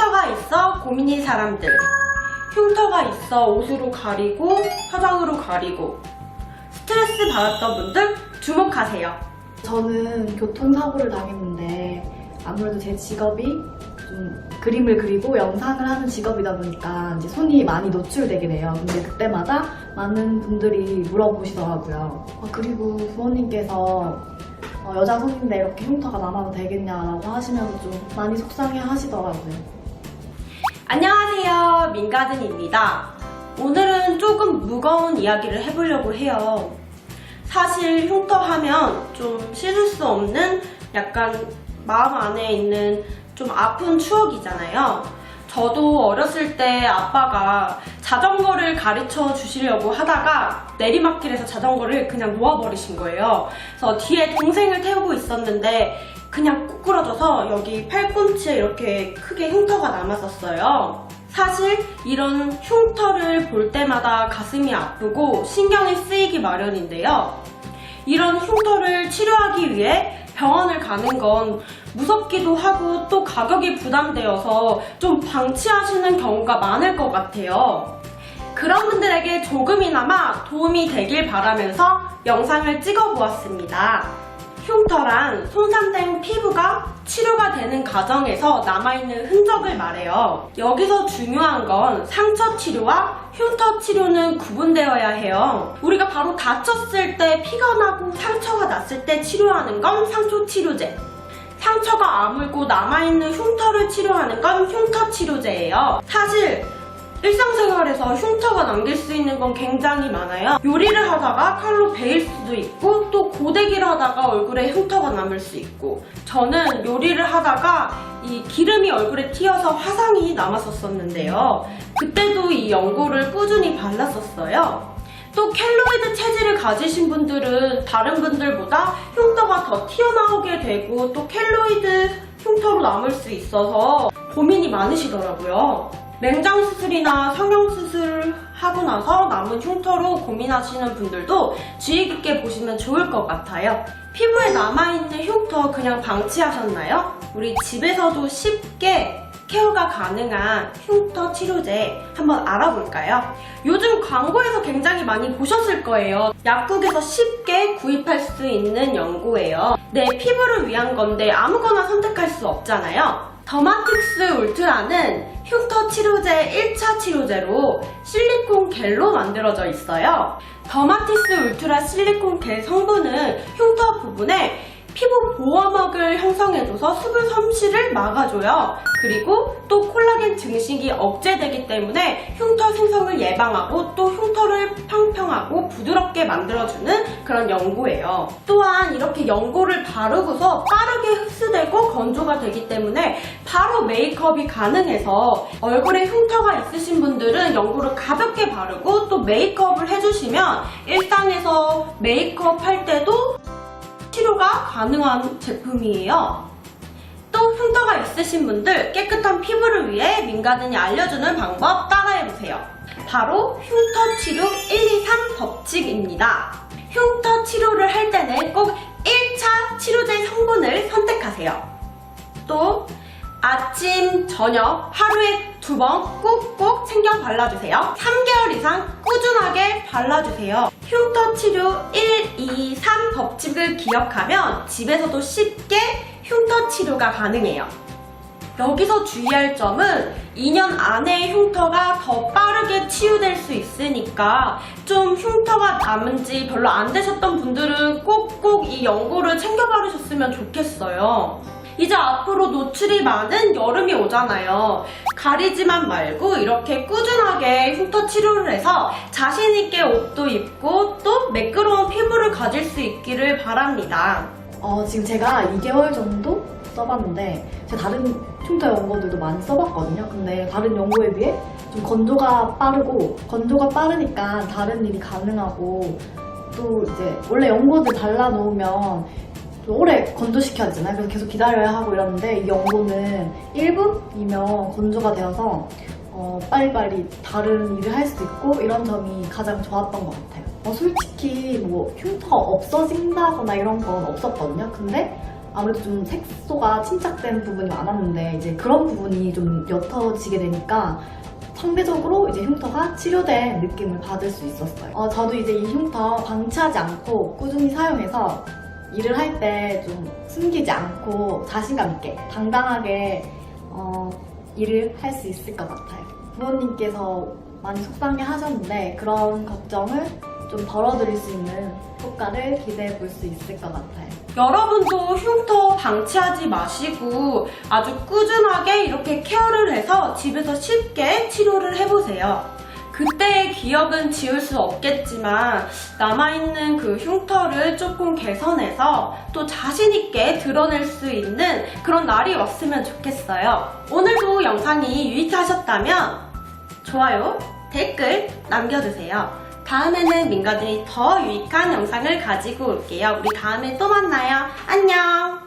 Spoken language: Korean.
흉터가 있어 고민인 사람들. 흉터가 있어 옷으로 가리고 화장으로 가리고 스트레스 받았던 분들 주목하세요. 저는 교통사고를 당했는데 아무래도 제 직업이 좀 그림을 그리고 영상을 하는 직업이다 보니까 이제 손이 많이 노출되게 돼요. 근데 그때마다 많은 분들이 물어보시더라고요. 아, 그리고 부모님께서 어, 여자 손인데 이렇게 흉터가 남아도 되겠냐라고 하시면서 좀 많이 속상해 하시더라고요. 안녕하세요. 민가든입니다. 오늘은 조금 무거운 이야기를 해보려고 해요. 사실 흉터 하면 좀 씻을 수 없는 약간 마음 안에 있는 좀 아픈 추억이잖아요. 저도 어렸을 때 아빠가 자전거를 가르쳐 주시려고 하다가 내리막길에서 자전거를 그냥 놓아버리신 거예요. 그래서 뒤에 동생을 태우고 있었는데 그냥 꾸꾸러져서 여기 팔꿈치에 이렇게 크게 흉터가 남았었어요. 사실 이런 흉터를 볼 때마다 가슴이 아프고 신경이 쓰이기 마련인데요. 이런 흉터를 치료하기 위해 병원을 가는 건 무섭기도 하고 또 가격이 부담되어서 좀 방치하시는 경우가 많을 것 같아요. 그런 분들에게 조금이나마 도움이 되길 바라면서 영상을 찍어 보았습니다. 흉터란 손상된 피부가 치료가 되는 과정에서 남아있는 흔적을 말해요. 여기서 중요한 건 상처 치료와 흉터 치료는 구분되어야 해요. 우리가 바로 다쳤을 때 피가 나고 상처가 났을 때 치료하는 건 상처 치료제. 상처가 아물고 남아있는 흉터를 치료하는 건 흉터 치료제예요. 사실 일상생활에서 흉터가 남길 수 있는 건 굉장히 많아요. 요리를 하다가 칼로 베일 수도 있고 또 고데기를 하다가 얼굴에 흉터가 남을 수 있고 저는 요리를 하다가 이 기름이 얼굴에 튀어서 화상이 남았었었는데요. 그때도 이 연고를 꾸준히 발랐었어요. 또 켈로이드 체질을 가지신 분들은 다른 분들보다 흉터가 더 튀어나오게 되고 또 켈로이드 흉터로 남을 수 있어서 고민이 많으시더라고요. 맹장 수술이나 성형 수술 하고 나서 남은 흉터로 고민하시는 분들도 주의 깊게 보시면 좋을 것 같아요. 피부에 남아있는 흉터 그냥 방치하셨나요? 우리 집에서도 쉽게 케어가 가능한 흉터 치료제 한번 알아볼까요? 요즘 광고에서 굉장히 많이 보셨을 거예요. 약국에서 쉽게 구입할 수 있는 연고예요. 내 피부를 위한 건데 아무거나 선택할 수 없잖아요. 더마틱스 울트라는 흉터 치료제 1차 치료제로 실리콘 겔로 만들어져 있어요. 더마틱스 울트라 실리콘 겔 성분은 흉터 부분에 피부 보호막을 형성해줘서 수분 섬실을 막아줘요. 그리고 또 콜라겐 증식이 억제되기 때문에 흉터 생성을 예방하고 또 흉터를 평평하고 부드럽게 만들어주는 그런 연고예요. 또한 이렇게 연고를 바르고서 빠르게 흡수되고 건조가 되기 때문에 바로 메이크업이 가능해서 얼굴에 흉터가 있으신 분들은 연고를 가볍게 바르고 또 메이크업을 해주시면 일상에서 메이크업 할 때도 치료가 가능한 제품이에요. 또 흉터가 있으신 분들 깨끗한 피부를 위해 민가든이 알려주는 방법 따라해보세요. 바로 흉터 치료 1, 2, 3 법칙입니다. 흉터 치료를 할 때는 꼭 1차 치료제 성분을 선택하세요. 또 아침, 저녁 하루에 두번 꼭꼭 챙겨 발라주세요. 3개월 이상 꾸준하게 발라주세요. 흉터 치료 1, 2, 3 법칙을 기억하면 집에서도 쉽게 흉터 치료가 가능해요. 여기서 주의할 점은 2년 안에 흉터가 더 빠르게 치유될 수 있으니까 좀 흉터가 남은 지 별로 안 되셨던 분들은 꼭꼭 이 연고를 챙겨 바르셨으면 좋겠어요. 이제 앞으로 노출이 많은 여름이 오잖아요. 가리지만 말고 이렇게 꾸준하게 흉터 치료를 해서 자신있게 옷도 입고 또 매끄러운 피부를 가질 수 있기를 바랍니다. 어, 지금 제가 2개월 정도 써봤는데 제가 다른 흉터 연고들도 많이 써봤거든요. 근데 다른 연고에 비해 좀 건조가 빠르고 건조가 빠르니까 다른 일이 가능하고 또 이제 원래 연고들 발라놓으면 좀 오래 건조시켜야 되잖아요. 그래서 계속 기다려야 하고 이러는데 이 연고는 1분이면 건조가 되어서 어, 빨리빨리 다른 일을 할수 있고 이런 점이 가장 좋았던 것 같아요. 어, 솔직히 뭐 흉터가 없어진다거나 이런 건 없었거든요. 근데 아무래도 좀 색소가 침착된 부분이 많았는데 이제 그런 부분이 좀 옅어지게 되니까 상대적으로 이제 흉터가 치료된 느낌을 받을 수 있었어요. 어, 저도 이제 이 흉터 방치하지 않고 꾸준히 사용해서 일을 할 때 좀 숨기지 않고 자신감 있게 당당하게 어, 일을 할 수 있을 것 같아요. 부모님께서 많이 속상해 하셨는데 그런 걱정을 좀 덜어드릴 수 있는 효과를 기대해 볼 수 있을 것 같아요. 여러분도 흉터 방치하지 마시고 아주 꾸준하게 이렇게 케어를 해서 집에서 쉽게 치료를 해보세요. 그때의 기억은 지울 수 없겠지만 남아있는 그 흉터를 조금 개선해서 또 자신있게 드러낼 수 있는 그런 날이 왔으면 좋겠어요. 오늘도 영상이 유익하셨다면 좋아요, 댓글 남겨주세요. 다음에는 민가들이 더 유익한 영상을 가지고 올게요. 우리 다음에 또 만나요. 안녕!